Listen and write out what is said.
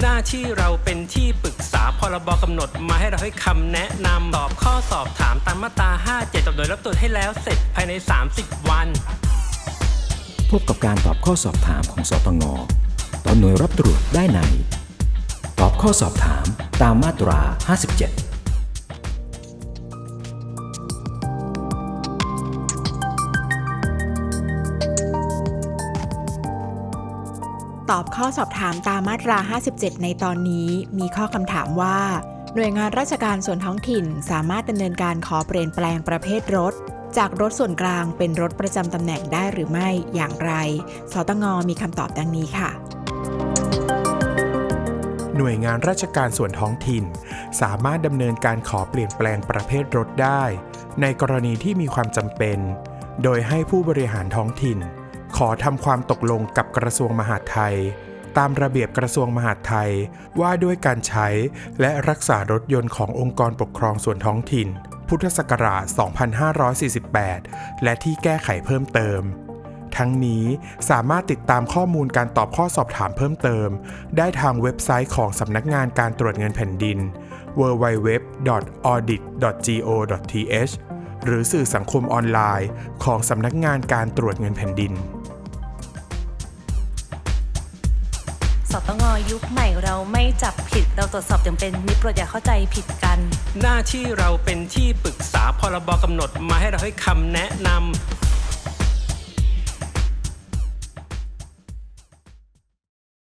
หน้าที่เราเป็นที่ปรึกษาพรบกำหนดมาให้เราให้คำแนะนำตอบข้อสอบถามตามมาตรา 57ตอบโดยรับตรวจให้แล้วเสร็จภายใน 30 วัน พบกับการตอบข้อสอบถามของสตงตอนหน่วยรับตรวจได้ใน ตอบข้อสอบถามตามมาตรา 57 ตอบข้อสอบถามตามมาตรา 57 ในตอนนี้มีข้อคำถามว่า หน่วยงานราชการส่วนท้องถิ่นสามารถดำเนินการขอเปลี่ยนแปลงประเภทรถ จากรถส่วนกลางเป็นรถประจำตำแหน่งได้หรือไม่อย่างไร สตงมีคำตอบดังนี้ค่ะหน่วยงานราชการส่วนท้องถิ่น สามารถดำเนินการขอเปลี่ยนแปลงประเภทรถได้ ในกรณีที่มีความจำเป็น โดยให้ผู้บริหารท้องถิ่น ขอทำความตกลงกับกระทรวงมหาดไทย ตามระเบียบกระทรวงมหาดไทยว่าด้วยการใช้และรักษารถยนต์ขององค์กรปกครองส่วนท้องถิ่น พุทธศักราช 2548 และที่แก้ไขเพิ่มเติมทั้งนี้สามารถติดตามข้อมูลการตอบข้อสอบถามเพิ่มเติม ได้ทางเว็บไซต์ของสำนักงานการตรวจเงินแผ่นดิน www.audit.go.th หรือสื่อสังคมออนไลน์ของสำนักงานการตรวจเงินแผ่นดิน สตงยุคใหม่เราไม่จับผิด เราตรวจสอบอย่างเป็นมิตรโปรดอย่าเข้าใจผิดกัน หน้าที่เราเป็นที่ปรึกษาพรบกำหนดมาให้เราให้คำแนะนำ